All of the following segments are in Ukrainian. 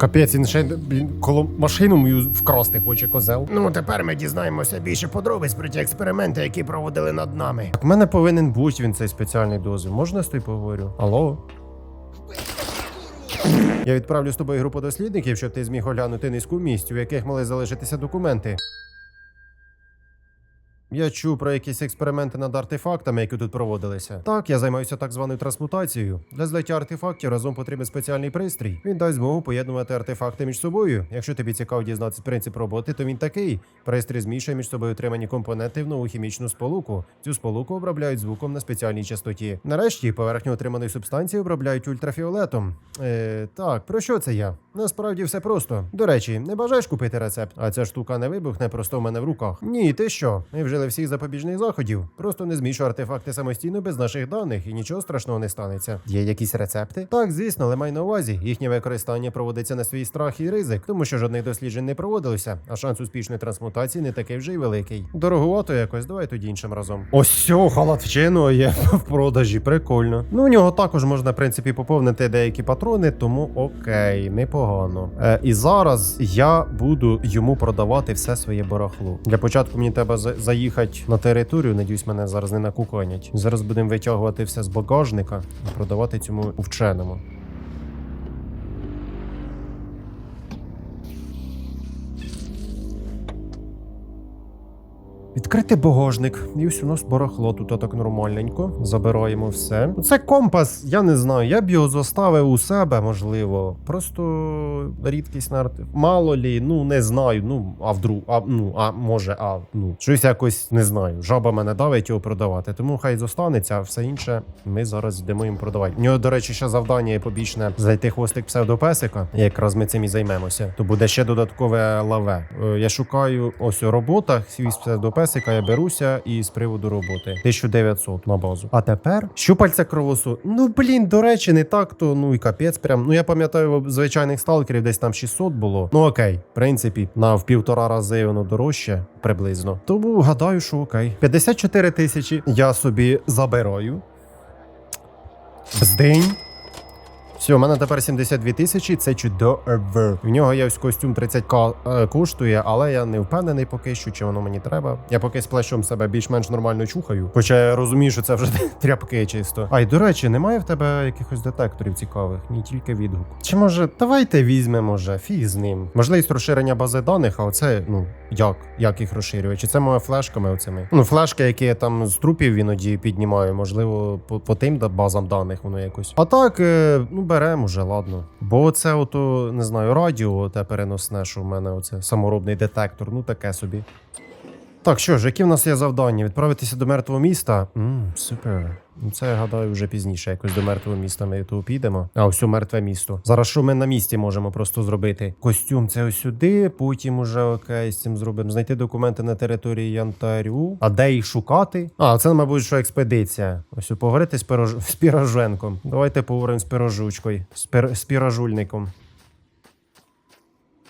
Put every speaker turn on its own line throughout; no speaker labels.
Капець, він ще блін, коло машину мою вкрасти хоче козел.
Ну, тепер ми дізнаємося більше подробиць про ті експерименти, які проводили над нами.
Так в мене повинен бути він цей спеціальний дозвіл. Можна з тобою поговорю? Алло? Я відправлю з тобою групу дослідників, щоб ти зміг оглянути низку місць, у яких мали залишитися документи. Я чув про якісь експерименти над артефактами, які тут проводилися. Так, я займаюся так званою трансмутацією. Для злиття артефактів разом потрібен спеціальний пристрій. Він дасть змогу поєднувати артефакти між собою. Якщо тобі цікаво дізнатися принцип роботи, то він такий: пристрій змішує між собою отримані компоненти в нову хімічну сполуку. Цю сполуку обробляють звуком на спеціальній частоті. Нарешті поверхню отриманої субстанції обробляють ультрафіолетом. Е, так, про що це я? Насправді все просто. До речі, не бажаєш купити рецепт, а ця штука не вибухне просто в мене в руках. Ні, ти що? Ми вжили всіх запобіжних заходів. Просто не змішу артефакти самостійно без наших даних, і нічого страшного не станеться. Є якісь рецепти? Так, звісно, але май на увазі. Їхнє використання проводиться на свій страх і ризик, тому що жодних досліджень не проводилося, а шанс успішної трансмутації не такий вже й великий. Дороговато якось, давай тоді іншим разом. Ось халат вченого є в продажі, прикольно. Ну, у нього також можна, в принципі, поповнити деякі патрони, тому окей, непогано. Е, і зараз я буду йому продавати все своє барахло. Для початку мені треба за- заїхати на територію. Надіюсь, мене зараз не накуканять. Зараз будемо витягувати все з багажника і продавати цьому вченому. Відкрити багажник. І ось у нас барахло тут так нормальненько. Забираємо все. Це компас, я не знаю. Я б його заставив у себе, можливо. Просто рідкісна арт. Мало лі, ну не знаю. Ну, а вдруг, а ну, а може, а ну щось якось не знаю. Жаба мене давить його продавати. Тому хай зостанеться, а все інше ми зараз йдемо їм продавати. У нього, до речі, ще завдання є побічне зайти хвостик псевдопесика. Якраз ми цим і займемося. То буде ще додаткове лаве. Е, Я шукаю ось у роботах свій псевдопесика. Я беруся і з приводу роботи 1900 на базу. А тепер щупальця кровосу. Ну блін, до речі, не так то. Ну і капець. Прям ну я пам'ятаю, звичайних сталкерів десь там 600 було. Ну окей, в принципі, на в півтора рази воно дорожче приблизно. Тому гадаю, що окей. 54 тисячі я собі забираю. Бздень. Все, у мене тепер 72 тисячі, це чудово. В нього є ось костюм 30к е, коштує, але я не впевнений поки що, чи воно мені треба. Я поки з плащом себе більш-менш нормально чухаю. Хоча я розумію, що це вже тряпки чисто. А й до речі, немає в тебе якихось детекторів цікавих, ні тільки відгук. Чи може, давайте візьмемо вже, фіг з ним. Можливість розширення бази даних, а оце, ну, як? Як їх розширює? Чи це моє флешками оцими? Ну, флешки, які я там з трупів іноді піднімаю, можливо, по, по тим базам даних воно якось. А так, е, ну беремо вже, ладно. Бо це ото, не знаю, радіо те переносне, що в мене оце саморобний детектор, ну таке собі. Так, що ж, які в нас є завдання? Відправитися до мертвого міста? Мм, супер. Це я гадаю вже пізніше. Якось до мертвого міста ми тут підемо. А ось у мертве місто. Зараз що ми на місці можемо просто зробити? Костюм це ось сюди, потім уже окей, з цим зробимо. Знайти документи на території Янтарю. А де їх шукати? А, це, мабуть, що експедиція. Ось поговорити з, пирож... з піроженком. Давайте поговоримо з пирожучкою, з, пир... з піражульником.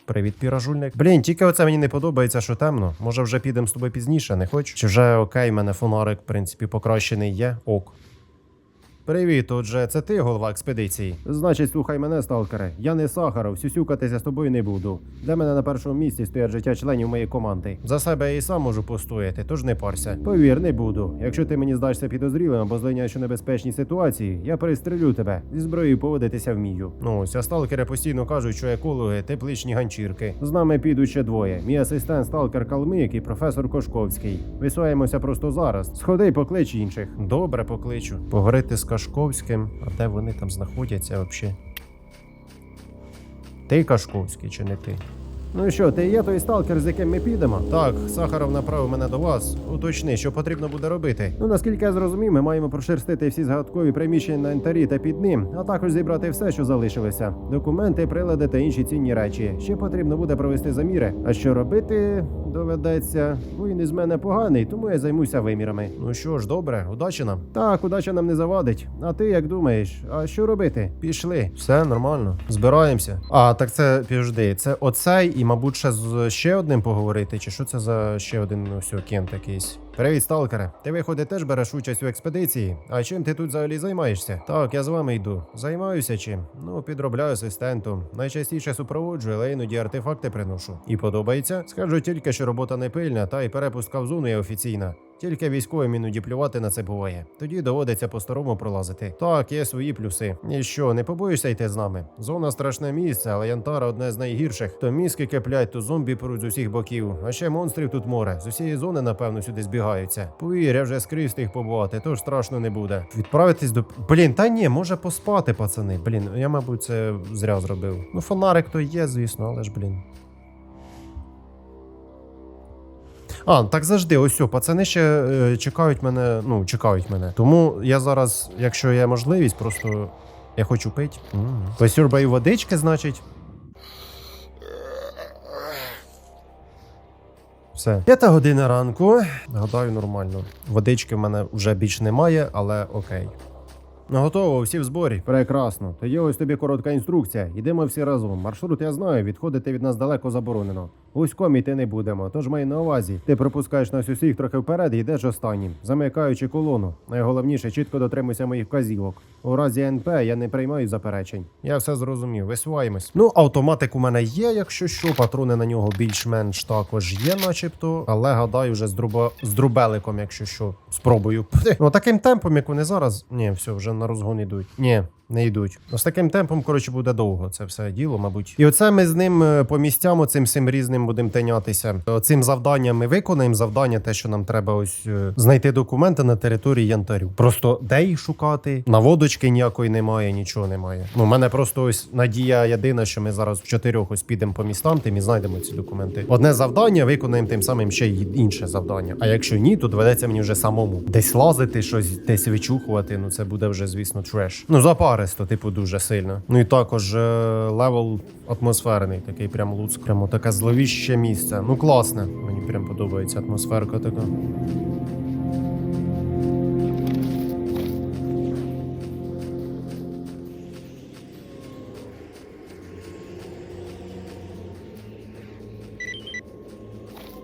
Привіт, піражульник. Блін, тільки оце мені не подобається, що темно. Може, вже підемо з тобою пізніше, не хоч? Чи вже окей, мене фонарик, в принципі, покращений є. Ок. Привіт, отже, це ти голова експедиції. Значить, слухай мене, сталкере. Я не Сахаров, сюсюкатися з тобою не буду. Для мене на першому місці стоять життя членів моєї команди. За себе я і сам можу постояти, тож не парся. Повір, не буду. Якщо ти мені здашся підозрілим або злиняєш у небезпечній ситуації, я пристрелю тебе. Зі зброєю поводитися вмію. Ну ось, а сталкери постійно кажуть, що екологи тепличні ганчірки. З нами підуть ще двоє: мій асистент сталкер Калмик і професор Кошковський. Висуваємося просто зараз. Сходи, поклич інших. Добре, покличу. Поговорити з Кашковським, а де вони там знаходяться взагалі? Ти Кашковський чи не ти? Ну що, ти є той сталкер, з яким ми підемо? Так, Сахаров направив мене до вас. Уточни, що потрібно буде робити. Ну наскільки я зрозумів, ми маємо прошерстити всі згадкові приміщення на інтарі та під ним, а також зібрати все, що залишилося: документи, прилади та інші цінні речі. Ще потрібно буде провести заміри. А що робити доведеться? Він із мене поганий, тому я займуся вимірами. Ну що ж, добре, удачі нам. Так, удача нам не завадить. А ти як думаєш? А що робити? Пішли. Все нормально. Збираємося. А, так це підожди, це оцей і, мабуть, ще з ще одним поговорити. Чи що це за ще один ось кент якийсь? Привіт, сталкере. Ти виходить теж береш участь у експедиції. А чим ти тут взагалі займаєшся? Так, я з вами йду. Займаюся чим? Ну, підробляю асистентом. Найчастіше супроводжую, але іноді артефакти приношу. І подобається? Скажу тільки, що робота не пильна, та й перепустка в зону є офіційна. Тільки військовим іноді плювати на це буває. Тоді доводиться по-старому пролазити. Так, є свої плюси. І що, не побоїшся йти з нами? Зона страшне місце, але Янтара одне з найгірших. То мізки киплять, то зомбі пруть з усіх боків. А ще монстрів тут море. З усієї зони, напевно, сюди збігаються. Повір, я вже скрізь тих побувати, тож страшно не буде. Відправитись до. Блін, та ні, може поспати, пацани. Блін, я, мабуть, це зря зробив. Ну, фонарик то є, звісно, але ж, блін. А, так завжди, ось пацани ще е, чекають мене. Ну, чекають мене. Тому я зараз, якщо є можливість, просто я хочу пити. Посюрбаю водички, значить. Все. П'ята година ранку. Гадаю, нормально. Водички в мене вже більш немає, але окей. Готово, всі в зборі. Прекрасно. Тоді ось тобі коротка інструкція. Йдемо всі разом. Маршрут я знаю, відходити від нас далеко заборонено. Гуськом йти не будемо, тож маю на увазі. Ти пропускаєш нас усіх трохи вперед і йдеш останнім, замикаючи колону. Найголовніше, чітко дотримуйся моїх вказівок. У разі НП я не приймаю заперечень. Я все зрозумів, висуваємось. Ну, автоматик у мене є, якщо що, патрони на нього більш-менш також є, начебто. Але гадаю, вже з, друба... з друбеликом, якщо що, спробую. Ну, таким темпом, як вони зараз. Ні, все, вже на розгон йдуть. Ні. Не йдуть. Ну, з таким темпом, коротше, буде довго це все діло, мабуть. І оце ми з ним е, по місцям оцим всім різним будемо тинятися. Цим завданням ми виконаємо завдання, те, що нам треба ось е, знайти документи на території янтарю. Просто де їх шукати? Наводочки ніякої немає, нічого немає. Ну, у мене просто ось надія єдина, що ми зараз в чотирьох ось підемо по містам, тим і знайдемо ці документи. Одне завдання виконаємо тим самим ще й інше завдання. А якщо ні, то доведеться мені вже самому десь лазити, щось десь вичухувати. Ну це буде вже, звісно, треш. Ну запаристо, типу, дуже сильно. Ну і також е, левел атмосферний, такий прям луцк. Прямо таке зловіще місце. Ну класне. Мені прям подобається атмосферка така.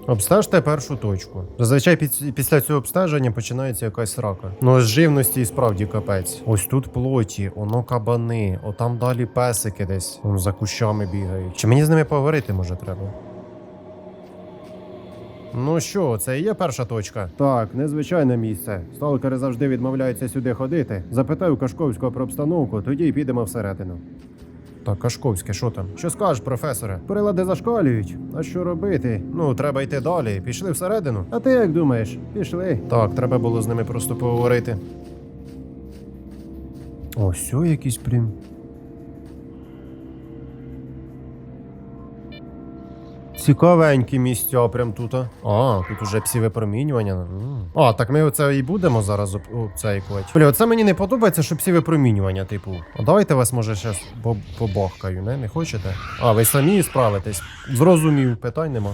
Обстежте першу точку. Зазвичай під, після цього обстеження починається якась рака. Ну з живності і справді капець. Ось тут плоті, оно кабани, отам далі песики десь Вон за кущами бігають. Чи мені з ними поговорити може треба? Ну що, це і є перша точка? Так, незвичайне місце. Сталкери завжди відмовляються сюди ходити. Запитаю Кашковського про обстановку, тоді й підемо всередину. Так, Кашковське, що там? Що скажеш, професоре? Прилади зашкалюють. А що робити? Ну, треба йти далі. Пішли всередину. А ти як думаєш? Пішли. Так, треба було з ними просто поговорити. Ось о, якийсь прям. Цікавенькі місця прям тут. А, тут уже псі випромінювання. М. А, так ми оце і будемо зараз об- обцейкувати. Бля, оце мені не подобається, що псі випромінювання, типу. А давайте вас, може, ще побахкаю, не? Не хочете? А, ви самі справитесь. Зрозумів, питань нема.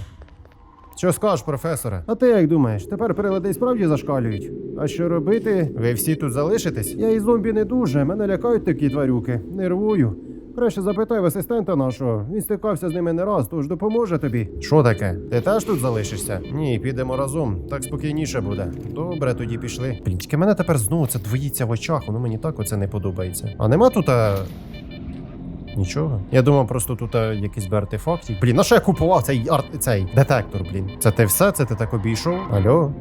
Що скажеш, професоре? А ти як думаєш? Тепер прилади справді зашкалюють. А що робити? Ви всі тут залишитесь? Я і зомбі не дуже. Мене лякають такі тварюки. Нервую. Краще запитай в асистента нашого. Він стикався з ними не раз, тож допоможе тобі. Що таке? Ти теж тут залишишся? Ні, підемо разом. Так спокійніше буде. Добре, тоді пішли. Блінчки, мене тепер знову це двоїться в очах, воно мені так оце не подобається. А нема тут. А... Нічого. Я думав, просто тут а, якийсь би артефакт. Блін, на що я купував цей арт цей детектор, блін. Це ти все? Це ти так обійшов? Алло?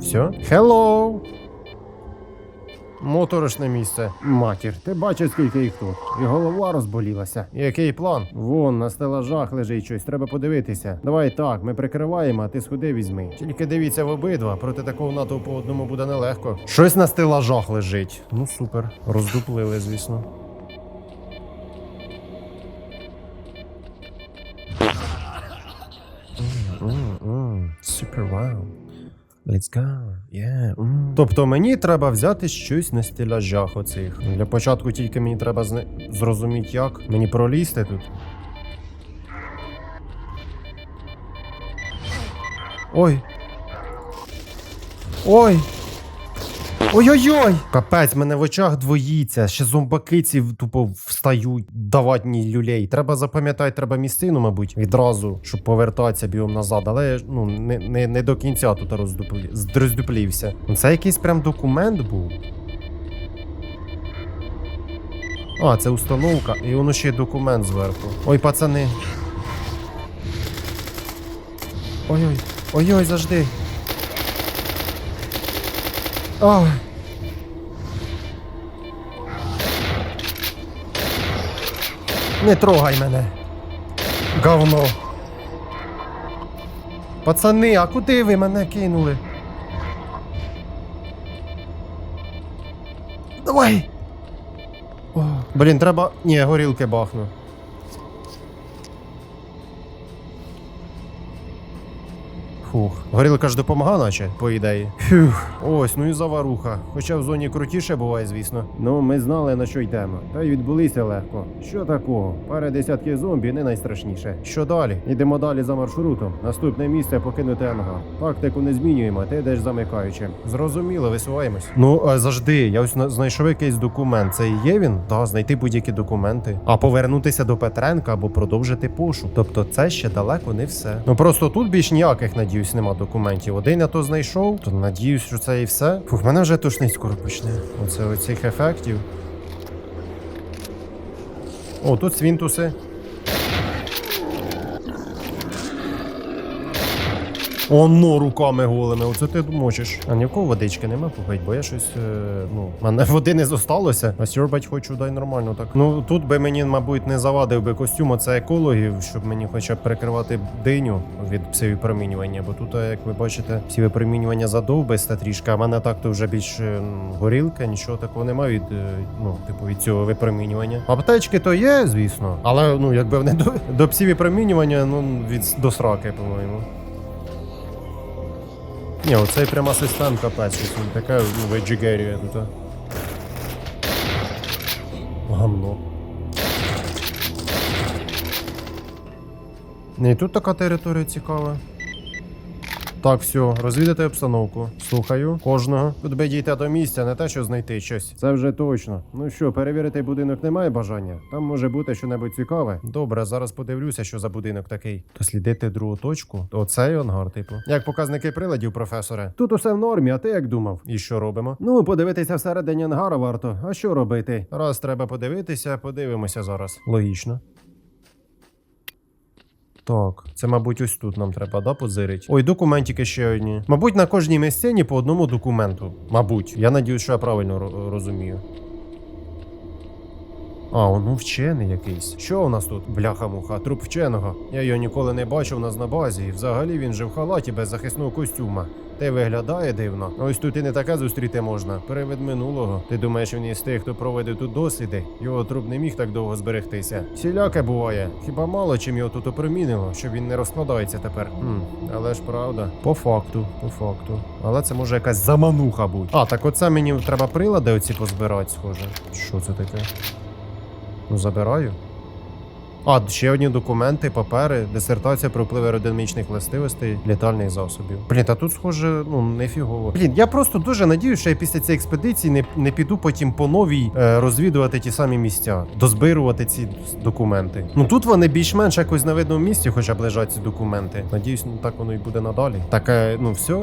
Все? Hello? Моторошне місце. Матір, ти бачиш, скільки їх тут. І голова розболілася. Який план? Вон на стелажах лежить щось, треба подивитися. Давай так, ми прикриваємо, а ти сходи візьми. Тільки дивіться в обидва, проти такого натовпу одному буде нелегко. Щось на стелажах лежить. Ну супер. Роздуплили, звісно. Super wow. Let's go. Yeah. mm. Тобто мені треба взяти щось на стеляжах оцих. Для початку тільки мені треба зна... зрозуміти, як мені пролізти тут. Ой. Ой. Ой-ой-ой! Капець, мене в очах двоїться. Ще зомбаки ці тупо встають, давать мені люлей. Треба запам'ятати, треба місцину, мабуть, відразу, щоб повертатися бігом назад. Але ну не, не, не до кінця тут роздуплі... роздуплівся. Ну, Це якийсь прям документ був. А, це установка, і воно ще й документ зверху. Ой, пацани. Ой-ой, ой-ой, завжди. Ой. Не трогай мене. Говно. Пацани, а куди ви мене кинули? Давай. О, блін, треба. Ні, горілки бахну. Фух. Горілка ж допомагає, наче, по ідеї. Фух. Ось, ну і заваруха. Хоча в зоні крутіше буває, звісно. Ну, ми знали, на що йдемо. Та й відбулися легко. Що такого? Пара десятків зомбі не найстрашніше. Що далі? Йдемо далі за маршрутом. Наступне місце покинути ангар. Тактику не змінюємо, ти йдеш замикаючим. Зрозуміло, висуваємось. Ну, а завжди, я ось знайшов якийсь документ. Це і є він? Так, знайти будь-які документи. А повернутися до Петренка або продовжити пошук. Тобто це ще далеко не все. Ну просто тут більш ніяких, надіюсь, нема документів. Один я то знайшов, то надіюсь, що це і все. Фух, мене вже тошнить скоро почне. Оце оцих ефектів. О, тут свінтуси. Оно руками голими, оце ти мочиш. А ні в кого водички нема попить, бо я щось. Е, ну, мене води не зосталося. А сьорбать хочу, дай нормально так. Ну тут би мені, мабуть, не завадив би костюм, оце екологів, щоб мені хоча б прикривати диню від псевипромінювання. Бо тут, е, як ви бачите, псевипромінювання задовбисте трішки, а в мене так то вже більш е, горілка, нічого такого немає від, ну, типу, від цього випромінювання. Аптечки то є, звісно, але ну якби вони до, до псевипромінювання, ну від до сраки, по-моєму. Ні, оцей прям асистент капець, щось він така ну, веджигерія тут. Гамно. Не, і тут така територія цікава. Так, все, розвідати обстановку. Слухаю кожного. Тут би дійти до місця, не те, що знайти щось. Це вже точно. Ну що, перевірити будинок немає бажання? Там може бути щось цікаве. Добре, зараз подивлюся, що за будинок такий. Дослідити другу точку. Оцей ангар, типу. Як показники приладів, професоре. Тут усе в нормі, а ти як думав? І що робимо? Ну, подивитися всередині ангара варто. А що робити? Раз треба подивитися, подивимося зараз. Логічно. Так, це, мабуть, ось тут нам треба, да, позирить. Ой, документики ще одні. Мабуть, на кожній місцині по одному документу. Мабуть. Я надію, що я правильно розумію. А, ну вчений якийсь. Що у нас тут? Бляха-муха, труп вченого. Я його ніколи не бачив нас на базі, і взагалі він же в халаті без захисного костюма. Те виглядає дивно. Ось тут і не таке зустріти можна. Привид минулого. Ти думаєш, він із тих, хто проводив тут досліди? Його труп не міг так довго зберегтися. Всіляке буває. Хіба мало чим його тут опромінило, що він не розкладається тепер. Хм, але ж правда. По факту, по факту. Але це може якась замануха бути. А, так оце мені треба прилади оці позбирати, схоже. Що це таке? Ну, забираю. А, ще одні документи, папери, дисертація про впливи аеродинамічних властивостей літальних засобів. Блін, та тут схоже, ну нефігово. Блін, я просто дуже надіюсь, що я після цієї експедиції не, не піду потім по новій е, розвідувати ті самі місця, дозбирувати ці документи. Ну тут вони більш-менш якось на видному місці, хоча б лежать ці документи. Надіюсь, ну так воно і буде надалі. Так, е, ну все.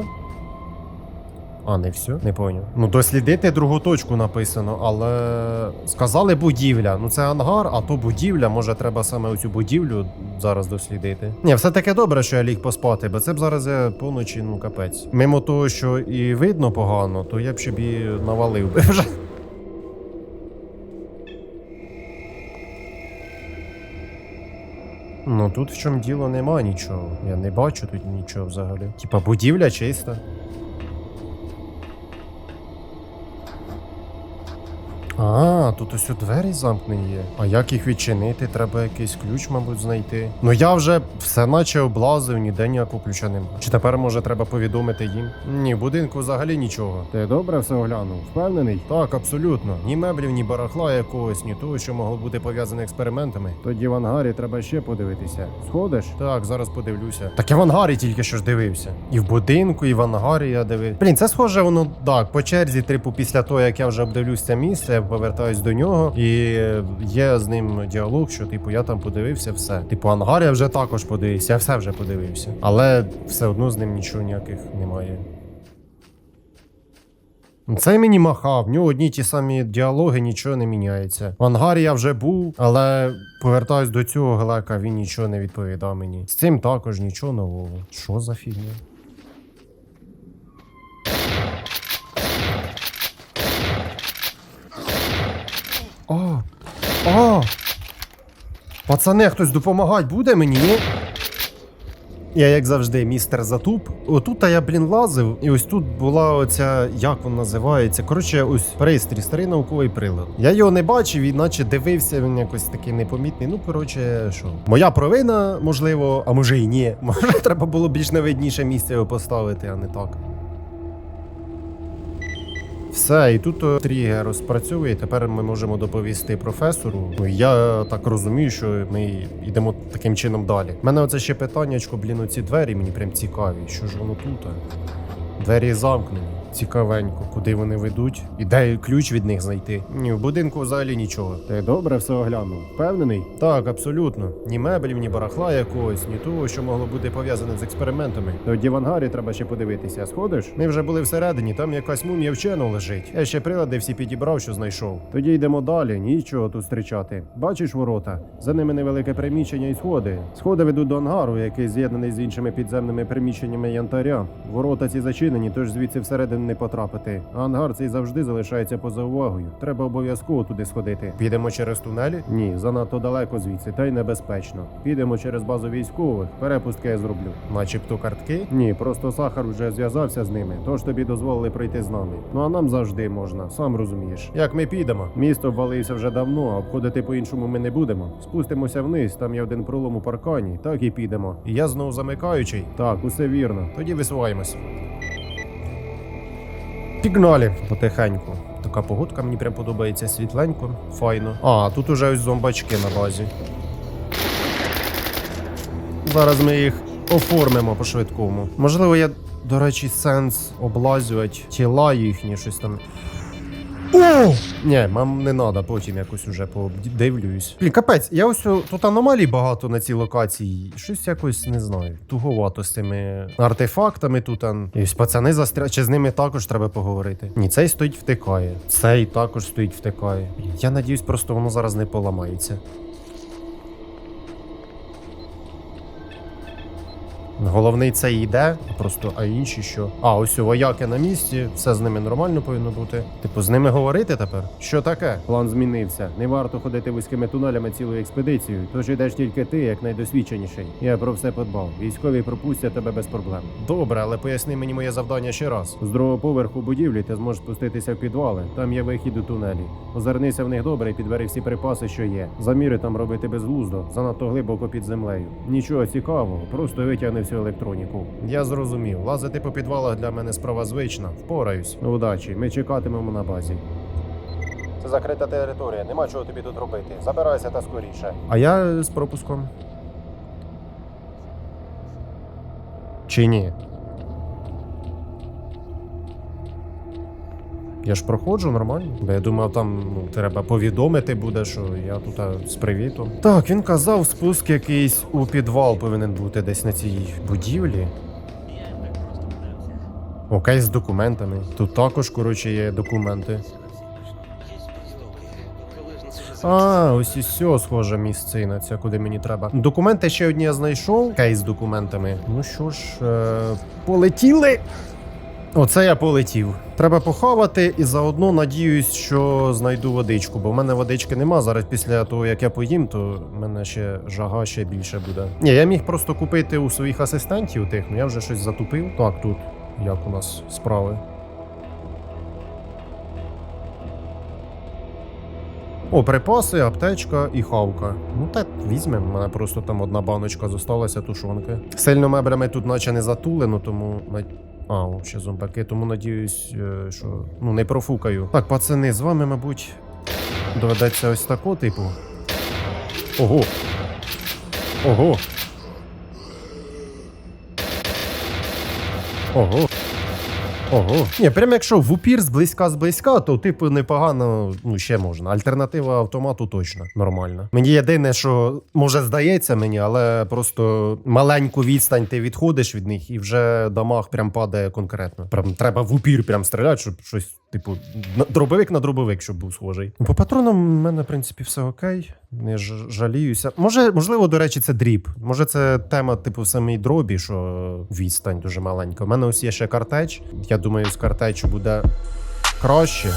А, не все? Не поняв. Ну, дослідити другу точку написано, але сказали будівля. Ну це ангар, а то будівля. Може, треба саме оцю будівлю зараз дослідити. Ні, все таки добре, що я ліг поспати, бо це б зараз я поночі, ну капець. Мимо того, що і видно погано, то я б ще б навалив би вже. Ну тут в чому діло нема нічого. Я не бачу тут нічого взагалі. Типа будівля чиста. А, тут ось у двері замкнені є. А як їх відчинити? Треба якийсь ключ, мабуть, знайти. Ну я вже все наче облазив, ніде ніякого ключа нема. Чи тепер може треба повідомити їм? Ні, в будинку взагалі нічого. Ти добре все оглянув? Впевнений? Так, абсолютно. Ні меблів, ні барахла якогось, ні того, що могло бути пов'язане експериментами. Тоді в ангарі треба ще подивитися. Сходиш? Так, зараз подивлюся. Так я в ангарі тільки що ж дивився. І в будинку, і в ангарі я дивився. Блін, це схоже, воно так, по черзі, типу, після того, як я вже обдивлюсь це місце, повертаюсь до нього, і є з ним діалог, що типу я там подивився все. Типу, ангар я вже також подивився, я все вже подивився. Але все одно з ним нічого ніяких немає. Цей мені махав, в нього одні ті самі діалоги, нічого не міняється. В ангарі я вже був, але повертаюсь до цього глека, він нічого не відповідав мені. З цим також нічого нового. Що за фігня? О! Пацани, хтось допомагати буде мені, ні? Я, як завжди, містер Затуп. Отут я, блін, лазив, і ось тут була оця, як вона називається. Коротше, ось пристрій, старий науковий прилад. Я його не бачив, і наче дивився, він якось такий непомітний. Ну, коротше, що. Моя провина, можливо, а може і ні. Може, треба було більш невидніше місце його поставити, а не так. Все, і тут е, тригер розпрацьовує. Тепер ми можемо доповісти професору. Ну, я так розумію, що ми йдемо таким чином далі. У мене оце ще питаннячко, блін, оці двері мені прям цікаві. Що ж воно тут? Двері замкнені. Цікавенько, куди вони ведуть і де ключ від них знайти. Ні, в будинку взагалі нічого. Ти добре все оглянув? Впевнений? Так, абсолютно. Ні меблів, ні барахла якогось, ні того, що могло бути пов'язане з експериментами. Тоді в ангарі треба ще подивитися. Сходиш? Ми вже були всередині, там якась мумія вченого лежить. Я ще прилади всі підібрав, що знайшов. Тоді йдемо далі, нічого тут зустрічати. Бачиш ворота? За ними невелике приміщення і сходи. Сходи ведуть до ангару, який з'єднаний з іншими підземними приміщеннями янтаря. Ворота ці зачинені, тож звідси всередину не потрапити. Ангар цей завжди залишається поза увагою. Треба обов'язково туди сходити. Підемо через тунелі? Ні, занадто далеко звідси, та й небезпечно. Підемо через базу військових. Перепустки я зроблю. Начебто картки? Ні, просто сахар вже зв'язався з ними, тож тобі дозволили пройти з нами. Ну а нам завжди можна, сам розумієш. Як ми підемо? Місто обвалився вже давно, а обходити по-іншому ми не будемо. Спустимося вниз, там є один пролом у паркані, так і підемо. І я знову замикаючий. Так, усе вірно. Тоді висуваємось. Пігнали потихеньку. Така погодка мені прям подобається світленько, файно. А, тут уже ось зомбачки на базі. Зараз ми їх оформимо по-швидкому. Можливо, є, до речі, сенс облазювати тіла їхні, щось там. О! Ні, мам не треба, потім якось уже подивлюсь. Блін, капець, я ось о- тут аномалій багато на цій локації. Щось якось не знаю. Туговато з тими артефактами тут. ан. І ось пацани застря... Чи з ними також треба поговорити? Ні, цей стоїть втикає. Цей також стоїть втикає. Я надіюсь, просто воно зараз не поламається. Головний це йде, просто а інші що? А, ось у вояки на місці, все з ними нормально повинно бути. Типу, з ними говорити тепер? Що таке? План змінився. Не варто ходити вузькими тунелями цілою експедицією, тож йдеш тільки ти, як найдосвідченіший. Я про все подбав. Військові пропустять тебе без проблем. Добре, але поясни мені моє завдання ще раз. З другого поверху будівлі ти зможеш спуститися в підвали. Там є вихід у тунелі. Озирнися в них добре і підбери всі припаси, що є. Заміри там робити безглуздо, занадто глибоко під землею. Нічого цікавого, просто витягни всю електроніку. Я зрозумів. Лазити по підвалах для мене справа звична. Впораюсь. Удачі, ми чекатимемо на базі. Це закрита територія, нема чого тобі тут робити. Забирайся та скоріше. А я з пропуском. Чи ні? Я ж проходжу нормально. Бо я думав, там ну, треба повідомити буде, що я тут з привітом. Так, він казав, спуск якийсь у підвал повинен бути десь на цій будівлі. Окей, з документами. Тут також, коротше, є документи. А, ось і все, схоже, місцина ця, куди мені треба. Документи ще одні я знайшов. Кейс з документами. Ну що ж, е, полетіли. Оце я полетів. Треба похавати і заодно надіюсь, що знайду водичку, бо в мене водички нема. Зараз після того, як я поїм, то в мене ще жага ще більше буде. Ні, я міг просто купити у своїх асистентів тих, ну я вже щось затупив. Так, тут як у нас справи. О, припаси, аптечка і хавка. Ну так, візьмемо. У мене просто там одна баночка зосталася тушонки. Сильно меблями тут наче не затулено, тому. А, ще зомбаки, тому надіюсь, е, що ну не профукаю. Так, пацани, з вами, мабуть, доведеться ось такого типу. Ого. Ого. Ого. Ого. Ні, прям якщо в упір зблизька зблизька, то типу непогано, ну ще можна. Альтернатива автомату точно нормальна. Мені єдине, що може здається мені, але просто маленьку відстань ти відходиш від них і вже дамаг прям падає конкретно. Прям треба в упір прям стріляти, щоб щось, типу, дробовик на дробовик, щоб був схожий. По патронам в мене, в принципі, все окей. Не жаліюся. Може, можливо, до речі, це дріб. Може, це тема, типу, самій дробі, що відстань дуже маленька. У мене ось є ще картеч. Я думаю, з картечу буде краще.